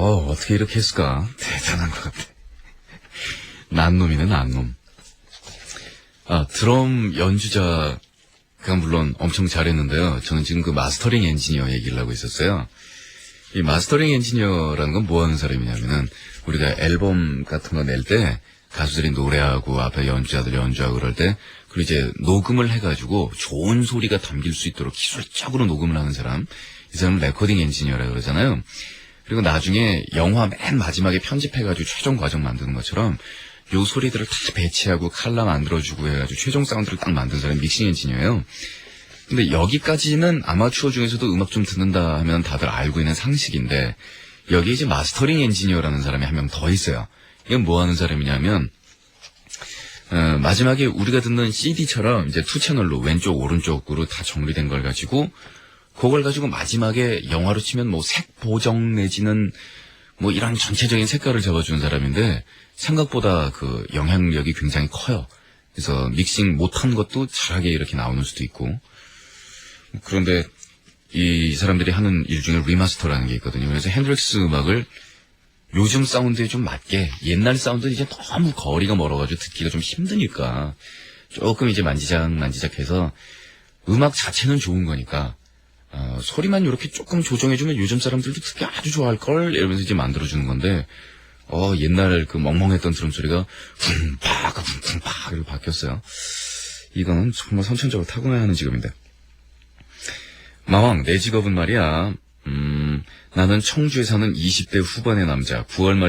어, 어떻게 이렇게 했을까? 대단한 것 같아. 난놈이네, 난놈. 아, 드럼 연주자가 물론 엄청 잘했는데요. 저는 지금 그 마스터링 엔지니어 얘기를 하고 있었어요. 이 마스터링 엔지니어라는 건 뭐 하는 사람이냐면은 우리가 앨범 같은 거 낼 때 가수들이 노래하고 앞에 연주자들 연주하고 그럴 때 그리고 이제 녹음을 해가지고 좋은 소리가 담길 수 있도록 기술적으로 녹음을 하는 사람 이 사람은 레코딩 엔지니어라 그러잖아요. 그리고 나중에 영화 맨 마지막에 편집해가지고 최종 과정 만드는 것처럼 요 소리들을 다 배치하고 칼라 만들어주고 해가지고 최종 사운드를 딱 만든 사람이 믹싱 엔지니어예요. 근데 여기까지는 아마추어 중에서도 음악 좀 듣는다 하면 다들 알고 있는 상식인데 여기 이제 마스터링 엔지니어라는 사람이 한 명 더 있어요. 이건 뭐 하는 사람이냐면 어, 마지막에 우리가 듣는 CD처럼 이제 투 채널로 왼쪽 오른쪽으로 다 정리된 걸 가지고 그걸 가지고 마지막에 영화로 치면 뭐 색 보정 내지는 뭐 이런 전체적인 색깔을 잡아주는 사람인데 생각보다 그 영향력이 굉장히 커요. 그래서 믹싱 못한 것도 잘하게 이렇게 나오는 수도 있고 그런데 이 사람들이 하는 일 중에 리마스터라는 게 있거든요. 그래서 핸드릭스 음악을 요즘 사운드에 좀 맞게 옛날 사운드는 이제 너무 거리가 멀어가지고 듣기가 좀 힘드니까 조금 이제 만지작 만지작해서 음악 자체는 좋은 거니까 어, 소리만 이렇게 조금 조정해주면 요즘 사람들도 듣기 아주 좋아할 걸 이러면서 이제 만들어주는 건데 어 옛날 그 멍멍했던 드럼 소리가 쿵팍 쿵팍 이렇게 바뀌었어요. 이거는 정말 선천적으로 타고나야 하는 직업인데. 마왕, 내 직업은 말이야. 음, 나는 청주에 사는 20대 후반의 남자, 9월 말